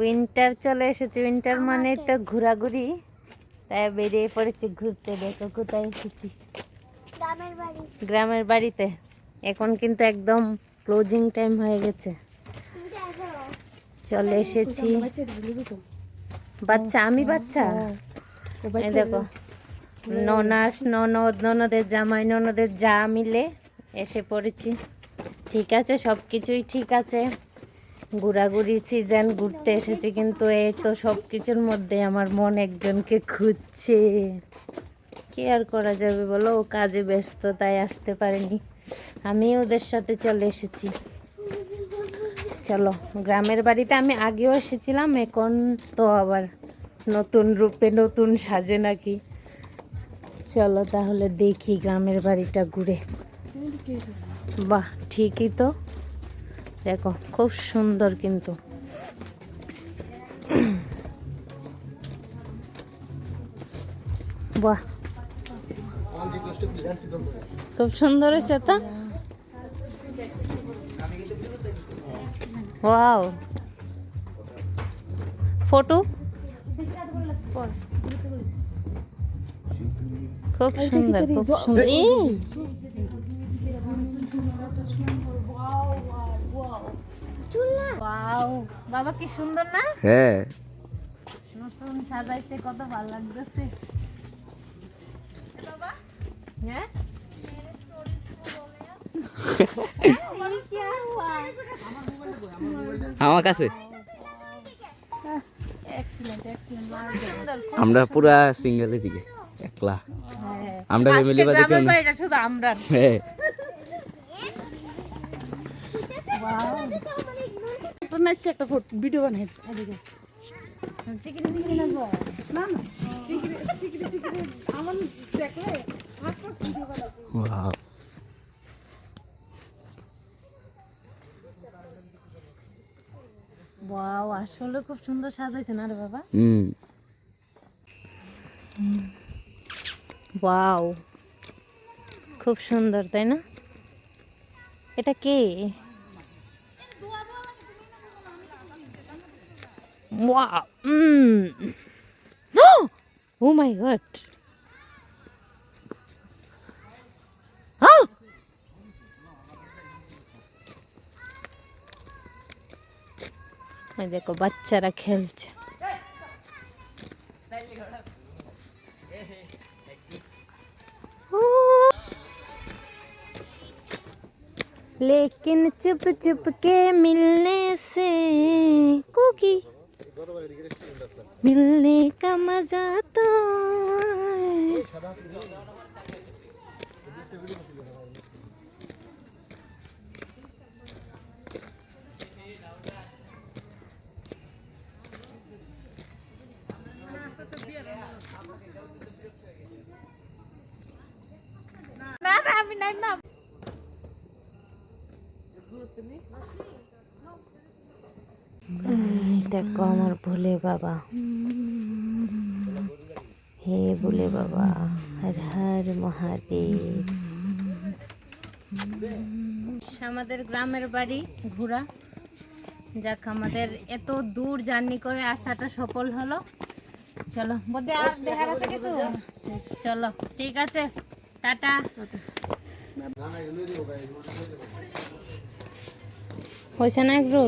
Winter চলে এসেছে winter মানে তো ঘোরাঘুরি। তাই বেরিয়ে পড়েছি ঘুরতে দেখো কোথায় এসেছি। গ্রামের বাড়িতে। এখন কিন্তু একদম ক্লোজিং টাইম হয়ে গেছে। চলে এসেছি। বাচ্চা আমি বাচ্চা? দেখো ননাস ননদ ননদের জামাই ননদের যা মিলে এসে পড়েছি। ঠিক আছে সব কিছুই ঠিক আছে। ঘোরাঘুরি সিজন ঘুরতে এসেছি, কিন্তু এই তো সব কিছুর মধ্যে আমার মন একজনকে খুঁজছে। কি আর করা যাবে বলো? ও কাজে ব্যস্ত, তাই আসতে পারেনি। আমি ওদের সাথে চলে এসেছি। চলো, গ্রামের বাড়িতে আমি আগেও এসেছিলাম, এখন তো আবার নতুন রূপে নতুন সাজে নাকি। চলো তাহলে দেখি গ্রামের বাড়িটা ঘুরে। বাহ, ঠিকই তো। দেখো খুব সুন্দর কিন্তু বাহ খুব সুন্দর হয়েছে তো ওয়াও ফটো খুব সুন্দর খুব সুন্দর ওয়াও বাবা কি সুন্দর না? হ্যাঁ। নতুন সাজাইছে কত ভালো লাগতেছে। হ্যাঁ? আমার কাছে? আমরা পুরা সিঙ্গেলের দিকে একলা। আমরা ফ্যামিলি বাদে কেউ আমরা নাচছে একটা ফটো ভিডিও বানাই এদিকে Wow. আসলে খুব সুন্দর সাজাইছে না রে বাবা। হুম। ওয়াও খুব সুন্দর তাই না? এটা কে? ওয়াও ও মাই গড ওই দেখো বাচ্চারা খেলছে लेकिन चुप चुप के मिलने से कुकी মিলনে কা মজা তো না না আমি নাই মা দেখো আমার ভোলে বাবা। হে ভোলে বাবা হর হর মহাদেব। আমাদের গ্রামের বাড়ি ঘোরা যাক আমাদের এত দূর জার্নি করে আসাটা সফল হলো। চলো বোধহয় আর দেখার আছে কিছু? চলো ঠিক আছে টাটা। হয়েছে না একটু